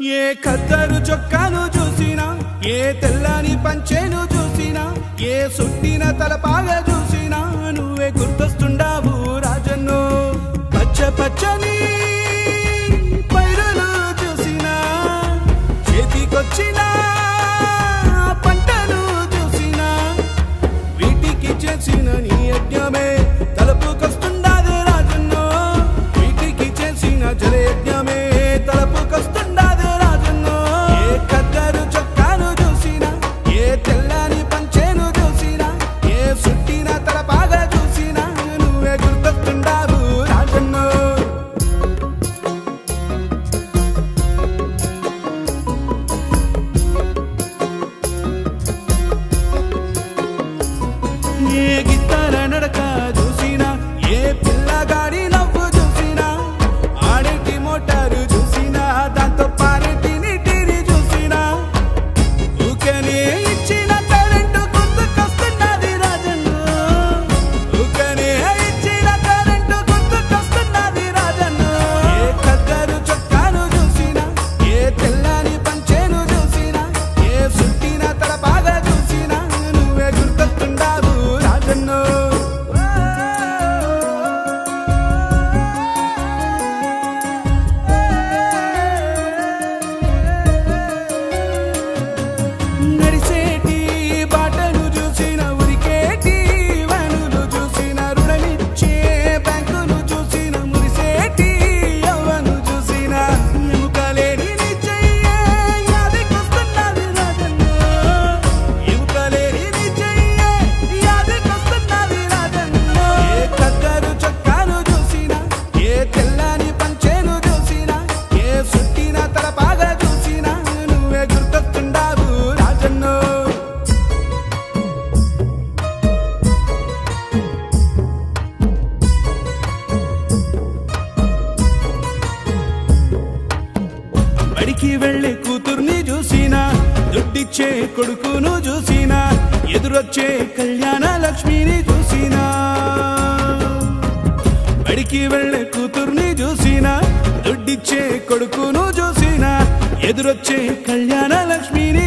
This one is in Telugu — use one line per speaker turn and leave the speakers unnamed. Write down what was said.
ఏ కద్దరు చొక్కాను చూసినా ఏ తెల్లని పంచేను చూసినా ఏ సుట్టిన తలపాగ చూసినా నువ్వే గుర్తొస్తుండావు రాజన్ను. పచ్చ పచ్చని బడికి వెళ్ళే కూతుర్ని చూసినా దుడ్డిచ్చే కొడుకును చూసినా ఎదురొచ్చే కళ్యాణ లక్ష్మిని చూసినా. బడికి వెళ్ళే కూతుర్ని చూసినా దుడ్డిచ్చే కొడుకును చూసినా ఎదురొచ్చే కళ్యాణ లక్ష్మిని